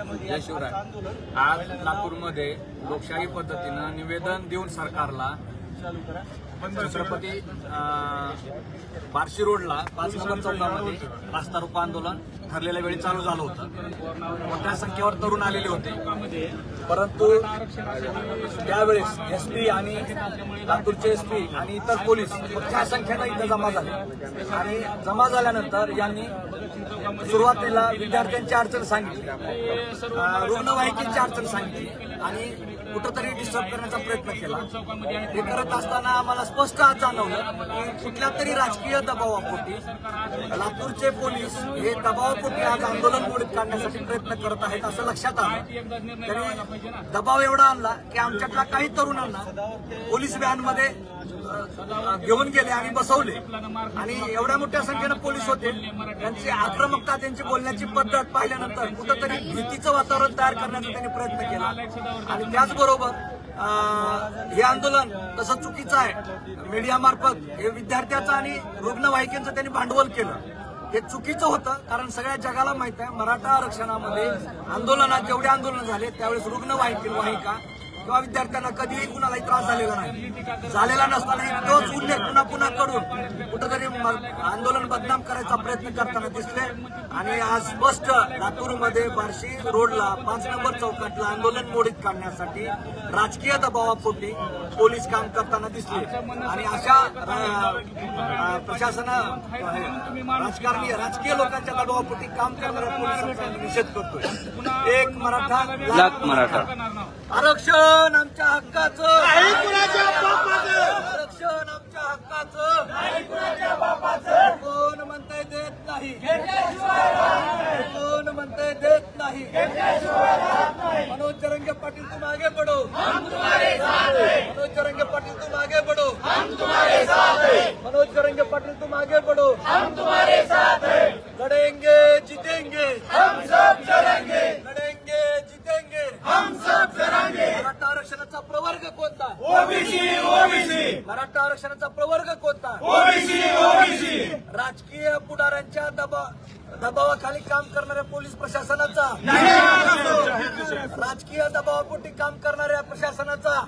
जय शिवराय. आज लातूरमध्ये लोकशाही पद्धतीनं निवेदन देऊन सरकारला छत्रपती बार्शी रोडला पाच नंबर चौकामध्ये रास्ता रोको आंदोलन ठरलेल्या वेळी चालू झालं होतं. मोठ्या संख्येवर तरुण आलेले होते. परंतु त्यावेळेस एस पी आणि लातूरचे एसपी आणि इतर पोलीस मोठ्या संख्येनं इथं जमा झाले. आणि जमा झाल्यानंतर यांनी सुरुवातीला विद्यार्थ्यांची अडचण सांगितली. रुग्णवाहिकेची अडचण सांगितली आणि कुठंतरी डिस्टर्ब करण्याचा प्रयत्न केला. हे करत असताना आम्हाला स्पष्ट आज जाणवलं की कुठल्या तरी राजकीय दबावापोटी लातूरचे पोलीस हे दबावापोटी आज आंदोलन मोडीत काढण्यासाठी प्रयत्न करत आहेत असं लक्षात आलं. तरी दबाव एवढा आणला की आमच्यातल्या काही तरुणांना पोलीस व्हॅनमध्ये घेऊन गेले आणि बसवले. आणि एवढ्या मोठ्या संख्येनं पोलीस होते. त्यांची आक्रमकता त्यांची बोलण्याची पद्धत पाहिल्यानंतर कुठंतरी भीतीचं वातावरण तयार करण्याचा त्यांनी प्रयत्न केला. आणि त्याचबरोबर हे आंदोलन तसं चुकीचं आहे. मीडियामार्फत हे विद्यार्थ्याचं आणि रुग्णवाहिकेचं त्यांनी भांडवल केलं. हे चुकीचं होतं कारण सगळ्या जगाला माहीत आहे मराठा आरक्षणामध्ये आंदोलनात जेवढे आंदोलन झाले त्यावेळेस रुग्णवाहिका किंवा विद्यार्थ्यांना कधीही कुणालाही त्रास झालेला नाही. झालेला नसताना तोच उल्लेख पुन्हा पुन्हा करून कुठंतरी आंदोलन बदनाम करायचा प्रयत्न करताना दिसले. आणि आज स्पष्ट लातूरमध्ये बार्शी रोडला पाच नंबर चौकातलं आंदोलन मोडीत काढण्यासाठी राजकीय दबावापोटी पोलीस काम करताना दिसले. आणि अशा प्रशासना राजकारणी राजकीय लोकांच्या दबावापोटी काम करणाऱ्या पोलिसांचा निषेध करतोय. एक मराठा लाख मराठा. आरक्षण आमच्या हक्काचं. आरक्षण आमच्या हक्काचं. कोण म्हणताय देत नाही. कोण म्हणताय देत नाही. मनोज जरंगे पाटील तुम आगे बढ़ो मनोज जरंगे पाटील तुम आगे बढ़ो मनोज जरंगे पाटील तुम आगे बढ़ो कोणता? OBC OBC. मराठा आरक्षणाचा प्रवर्ग कोणता? OBC OBC. राजकीय पुढाऱ्यांच्या दबा दबावाखाली काम करणाऱ्या पोलीस प्रशासनाचा? राजकीय दबावापोटी काम करणाऱ्या प्रशासनाचा?